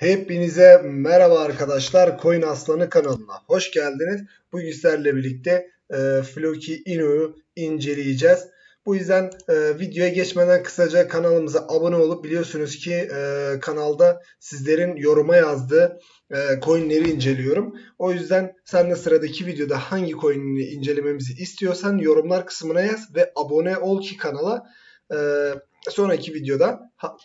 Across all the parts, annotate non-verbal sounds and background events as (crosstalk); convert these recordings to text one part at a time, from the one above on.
Hepinize merhaba arkadaşlar. Coin Aslanı kanalına hoş geldiniz. Bugün sizlerle birlikte e, Floki Ino'yu inceleyeceğiz. Bu yüzden e, videoya geçmeden kısaca kanalımıza abone olup biliyorsunuz ki e, kanalda sizlerin yoruma yazdığı e, coinleri inceliyorum. O yüzden sen de sıradaki videoda hangi coinini incelememizi istiyorsan yorumlar kısmına yaz ve abone ol ki kanala e, sonraki videoda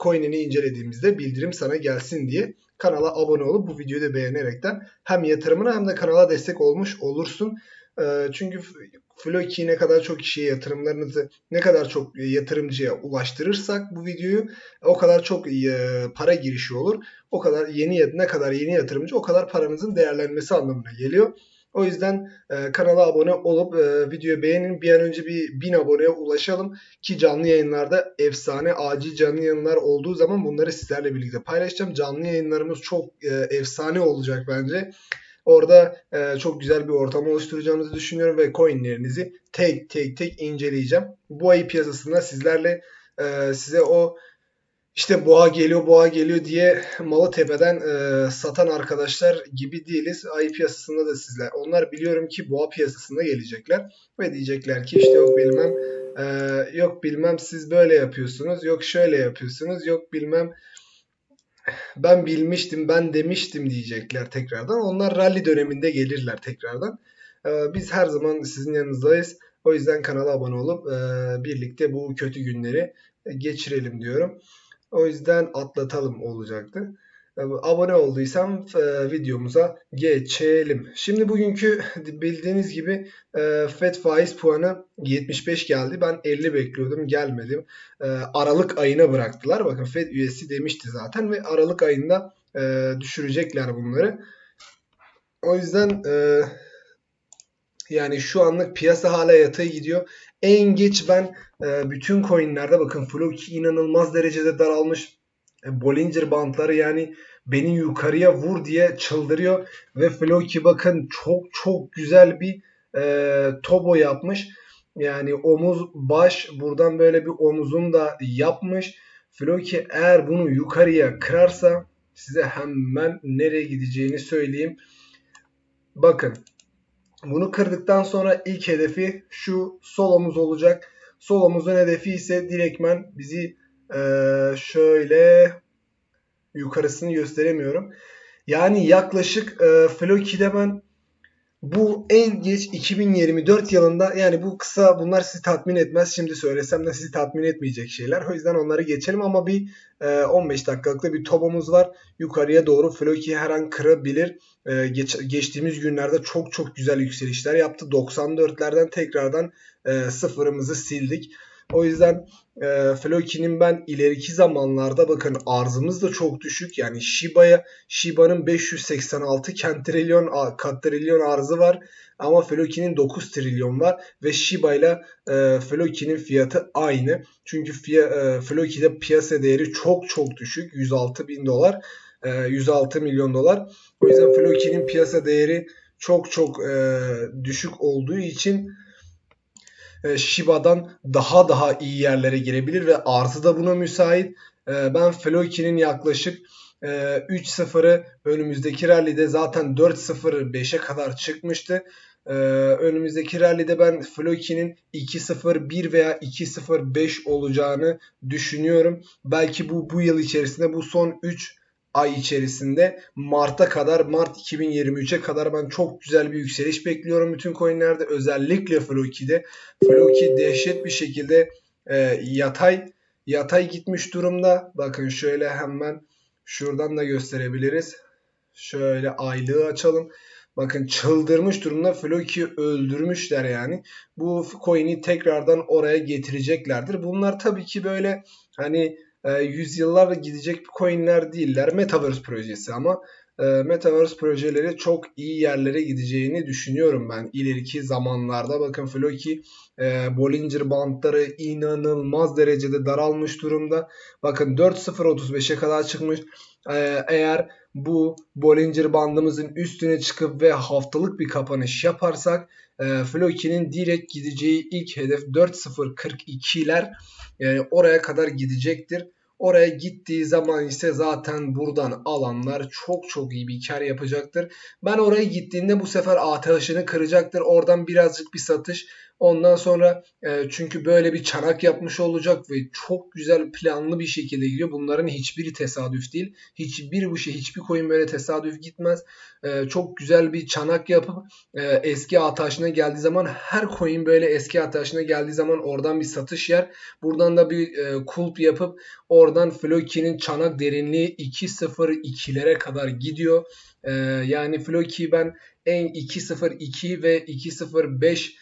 coin'ini incelediğimizde bildirim sana gelsin diye kanala abone olup bu videoyu da beğenerekten hem yatırımına hem de kanala destek olmuş olursun. Ee, çünkü Floki ne kadar çok kişiye yatırımlarınızı ne kadar çok yatırımcıya ulaştırırsak bu videoyu o kadar çok e, para girişi olur. O kadar yeni ne kadar yeni yatırımcı o kadar paranızın değerlenmesi anlamına geliyor. O yüzden e, kanala abone olup e, videoyu beğenin. Bir an önce bir 1000 aboneye ulaşalım ki canlı yayınlarda efsane acil canlı yayınlar olduğu zaman bunları sizlerle birlikte paylaşacağım. Canlı yayınlarımız çok e, efsane olacak bence. Orada e, çok güzel bir ortam oluşturacağımızı düşünüyorum ve coinlerinizi tek tek tek inceleyeceğim. Bu ay piyasasında sizlerle e, size o işte boğa geliyor boğa geliyor diye malı tepeden e, satan arkadaşlar gibi değiliz. Ay piyasasında da sizler. Onlar biliyorum ki boğa piyasasında gelecekler ve diyecekler ki işte yok bilmem e, yok bilmem siz böyle yapıyorsunuz yok şöyle yapıyorsunuz yok bilmem ben bilmiştim ben demiştim diyecekler tekrardan. Onlar rally döneminde gelirler tekrardan. E, biz her zaman sizin yanınızdayız. O yüzden kanala abone olup e, birlikte bu kötü günleri geçirelim diyorum. O yüzden atlatalım olacaktı. E, Abone olduysam e, videomuza geçelim. Şimdi bugünkü (laughs) bildiğiniz gibi e, FED faiz puanı 75 geldi. Ben 50 bekliyordum gelmedi. E, Aralık ayına bıraktılar. Bakın FED üyesi demişti zaten ve Aralık ayında düşürecekler bunları. O yüzden yani şu anlık piyasa hala yatay gidiyor. En geç ben e, bütün coinlerde bakın Floki inanılmaz derecede daralmış. E, Bollinger bandları yani beni yukarıya vur diye çıldırıyor. Ve Floki bakın çok çok güzel bir e, tobo yapmış. Yani omuz baş buradan böyle bir omuzun da yapmış. Floki eğer bunu yukarıya kırarsa size hemen nereye gideceğini söyleyeyim. Bakın bunu kırdıktan sonra ilk hedefi şu sol omuz olacak. Sol omuzun hedefi ise direktmen bizi eee, şöyle yukarısını gösteremiyorum. Yani yaklaşık e, Floki'de ben bu en geç 2024 yılında yani bu kısa bunlar sizi tatmin etmez. Şimdi söylesem de sizi tatmin etmeyecek şeyler. O yüzden onları geçelim ama bir e, 15 dakikalık da bir tobomuz var. Yukarıya doğru Floki her an kırabilir. E, geç, geçtiğimiz günlerde çok çok güzel yükselişler yaptı. 94'lerden tekrardan e, sıfırımızı sildik. O yüzden e, Floki'nin ben ileriki zamanlarda bakın arzımız da çok düşük. Yani Shiba'ya Shiba'nın 586 kentrilyon katrilyon arzı var. Ama Floki'nin 9 trilyon var ve Shiba ile e, Floki'nin fiyatı aynı. Çünkü fiya, e, Floki'de piyasa değeri çok çok düşük. 106 bin dolar. e, 106 milyon dolar. O yüzden Floki'nin piyasa değeri çok çok e, düşük olduğu için Shiba'dan daha daha iyi yerlere girebilir ve arzı da buna müsait. E, Ben Floki'nin yaklaşık e, 3-0'ı önümüzdeki rallide zaten 4-0 5'e kadar çıkmıştı. E, Önümüzdeki rallide ben Floki'nin 2-0-1 veya 2-0-5 olacağını düşünüyorum. Belki bu bu yıl içerisinde bu son 3 ay içerisinde Mart'a kadar Mart 2023'e kadar ben çok güzel bir yükseliş bekliyorum bütün coinlerde özellikle Floki'de. Floki dehşet bir şekilde e, yatay yatay gitmiş durumda. Bakın şöyle hemen şuradan da gösterebiliriz. Şöyle aylığı açalım. Bakın çıldırmış durumda Floki öldürmüşler yani. Bu coin'i tekrardan oraya getireceklerdir. Bunlar tabii ki böyle hani e, yüzyıllarla gidecek coinler değiller. Metaverse projesi ama e, Metaverse projeleri çok iyi yerlere gideceğini düşünüyorum ben ileriki zamanlarda. Bakın Floki e, Bollinger bandları inanılmaz derecede daralmış durumda. Bakın 4.035'e kadar çıkmış. E, eğer bu Bollinger bandımızın üstüne çıkıp ve haftalık bir kapanış yaparsak e, Floki'nin direkt gideceği ilk hedef 4.042'ler yani oraya kadar gidecektir. Oraya gittiği zaman ise zaten buradan alanlar çok çok iyi bir kar yapacaktır. Ben oraya gittiğinde bu sefer ATH'ını kıracaktır. Oradan birazcık bir satış. Ondan sonra e, çünkü böyle bir çanak yapmış olacak ve çok güzel planlı bir şekilde gidiyor. Bunların hiçbiri tesadüf değil. Hiçbir bu şey, hiçbir coin böyle tesadüf gitmez. E, çok güzel bir çanak yapıp e, eski ataşına geldiği zaman her coin böyle eski ataşına geldiği zaman oradan bir satış yer. Buradan da bir e, kulp yapıp oradan Floki'nin çanak derinliği 2.02'lere kadar gidiyor. E, yani Floki ben en 2.02 ve 2.05 e,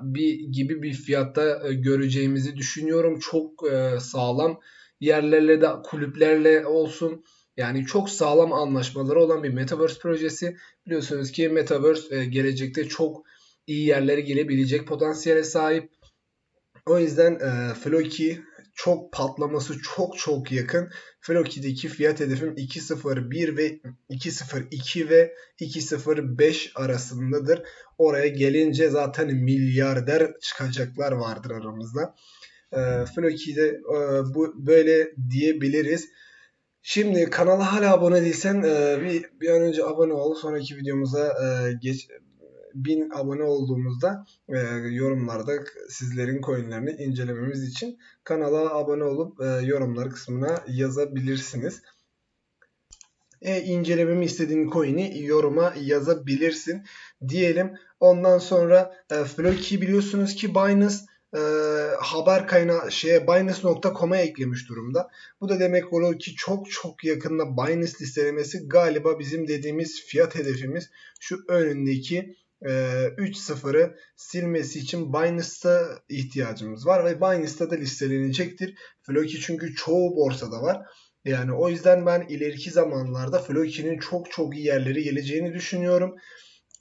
bir gibi bir fiyatta e, göreceğimizi düşünüyorum. Çok e, sağlam yerlerle de kulüplerle olsun. Yani çok sağlam anlaşmaları olan bir Metaverse projesi. Biliyorsunuz ki Metaverse gelecekte çok iyi yerlere gelebilecek potansiyele sahip. O yüzden e, Floki çok patlaması çok çok yakın. Floki'deki fiyat hedefim 2.01 ve 2.02 ve 2.05 arasındadır. Oraya gelince zaten milyarder çıkacaklar vardır aramızda. E, Floki'de bu böyle diyebiliriz. Şimdi kanala hala abone değilsen e, bir, bir an önce abone ol. Sonraki videomuza e, geç 1000 abone olduğumuzda e, yorumlarda sizlerin coinlerini incelememiz için kanala abone olup e, yorumlar kısmına yazabilirsiniz. E, incelememi istediğin coin'i yoruma yazabilirsin diyelim. Ondan sonra e, Floki biliyorsunuz ki Binance e, haber kaynağı şeye Binance.com'a eklemiş durumda. Bu da demek oluyor ki çok çok yakında Binance listelemesi galiba bizim dediğimiz fiyat hedefimiz şu önündeki 3.0'ı ee, silmesi için Binance'da ihtiyacımız var ve Binance'da da listelenecektir. Floki çünkü çoğu borsada var. Yani o yüzden ben ileriki zamanlarda Floki'nin çok çok iyi yerleri geleceğini düşünüyorum.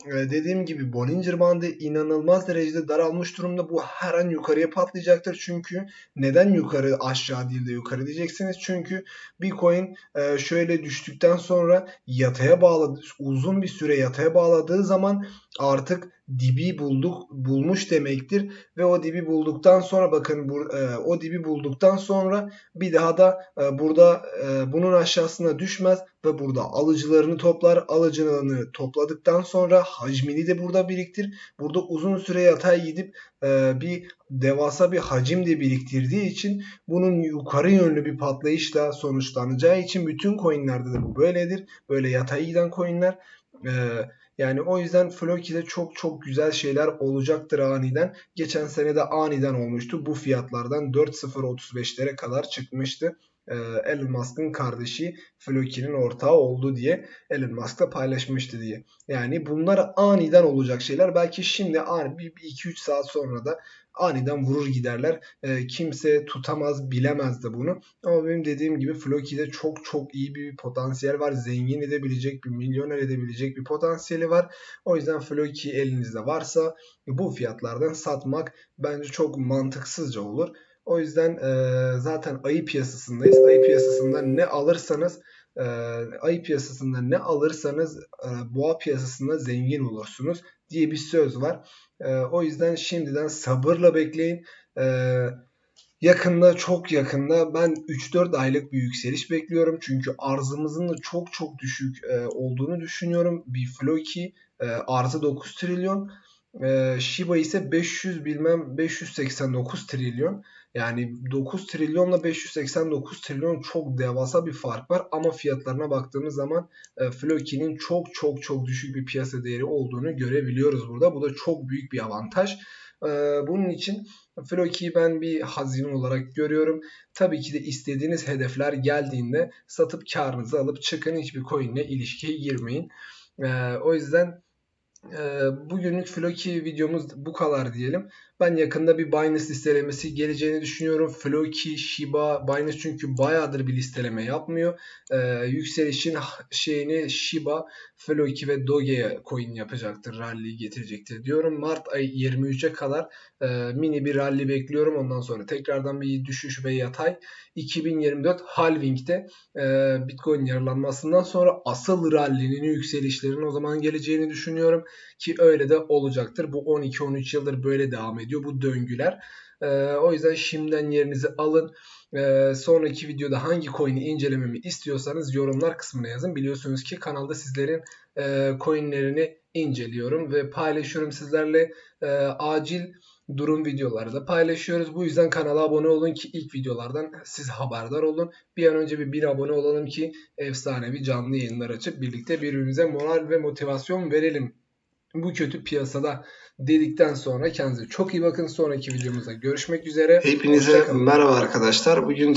Ee, dediğim gibi Bollinger bandı inanılmaz derecede daralmış durumda. Bu her an yukarıya patlayacaktır. Çünkü neden yukarı aşağı değil de yukarı diyeceksiniz. Çünkü Bitcoin e, şöyle düştükten sonra yataya bağladı uzun bir süre yataya bağladığı zaman artık dibi bulduk bulmuş demektir. Ve o dibi bulduktan sonra bakın bu, e, o dibi bulduktan sonra bir daha da e, burada e, bunun aşağısına düşmez ve burada alıcılarını toplar. Alıcılarını topladıktan sonra hacmini de burada biriktir. Burada uzun süre yatay gidip e, bir devasa bir hacim de biriktirdiği için bunun yukarı yönlü bir patlayışla sonuçlanacağı için bütün coinlerde de bu böyledir. Böyle yatay giden coinler eee yani o yüzden Floki'de çok çok güzel şeyler olacaktır aniden. Geçen sene de aniden olmuştu. Bu fiyatlardan 4.035'lere kadar çıkmıştı. Ee, Elon Musk'ın kardeşi Floki'nin ortağı oldu diye Elon Musk'la paylaşmıştı diye. Yani bunlar aniden olacak şeyler. Belki şimdi ani bir 2-3 saat sonra da aniden vurur giderler. E, kimse tutamaz bilemez de bunu. Ama benim dediğim gibi Floki'de çok çok iyi bir potansiyel var. Zengin edebilecek bir milyoner edebilecek bir potansiyeli var. O yüzden Floki elinizde varsa bu fiyatlardan satmak bence çok mantıksızca olur. O yüzden e, zaten ayı piyasasındayız. Ayı piyasasında ne alırsanız e, ayı piyasasında ne alırsanız e, boğa piyasasında zengin olursunuz diye bir söz var. E, o yüzden şimdiden sabırla bekleyin. E, yakında çok yakında ben 3-4 aylık bir yükseliş bekliyorum. Çünkü arzımızın da çok çok düşük e, olduğunu düşünüyorum. Bir Floki e, arzı 9 trilyon. E, Shiba ise 500 bilmem 589 trilyon. Yani 9 trilyonla 589 trilyon çok devasa bir fark var ama fiyatlarına baktığımız zaman e, Floki'nin çok çok çok düşük bir piyasa değeri olduğunu görebiliyoruz burada. Bu da çok büyük bir avantaj. E, bunun için Floki'yi ben bir hazine olarak görüyorum. Tabii ki de istediğiniz hedefler geldiğinde satıp karınızı alıp çıkın. Hiçbir coinle ilişkiye girmeyin. E, o yüzden bugünlük Floki videomuz bu kadar diyelim. Ben yakında bir Binance listelemesi geleceğini düşünüyorum. Floki, Shiba, Binance çünkü bayağıdır bir listeleme yapmıyor. Ee, yükselişin şeyini Shiba, Floki ve Doge coin yapacaktır. Rally getirecektir diyorum. Mart ayı 23'e kadar e, mini bir rally bekliyorum. Ondan sonra tekrardan bir düşüş ve yatay. 2024 halving'de e, Bitcoin yararlanmasından sonra asıl rally'nin yükselişlerin o zaman geleceğini düşünüyorum. Ki öyle de olacaktır. Bu 12-13 yıldır böyle devam ediyor bu döngüler. E, o yüzden şimdiden yerinizi alın. Ee, sonraki videoda hangi coin'i incelememi istiyorsanız yorumlar kısmına yazın. Biliyorsunuz ki kanalda sizlerin e, coin'lerini inceliyorum ve paylaşıyorum sizlerle. E, acil durum videoları da paylaşıyoruz. Bu yüzden kanala abone olun ki ilk videolardan siz haberdar olun. Bir an önce bir bir abone olalım ki efsanevi canlı yayınlar açıp birlikte birbirimize moral ve motivasyon verelim. Bu kötü piyasada dedikten sonra kendinize çok iyi bakın. Sonraki videomuzda görüşmek üzere. Hepinize merhaba arkadaşlar. Bugün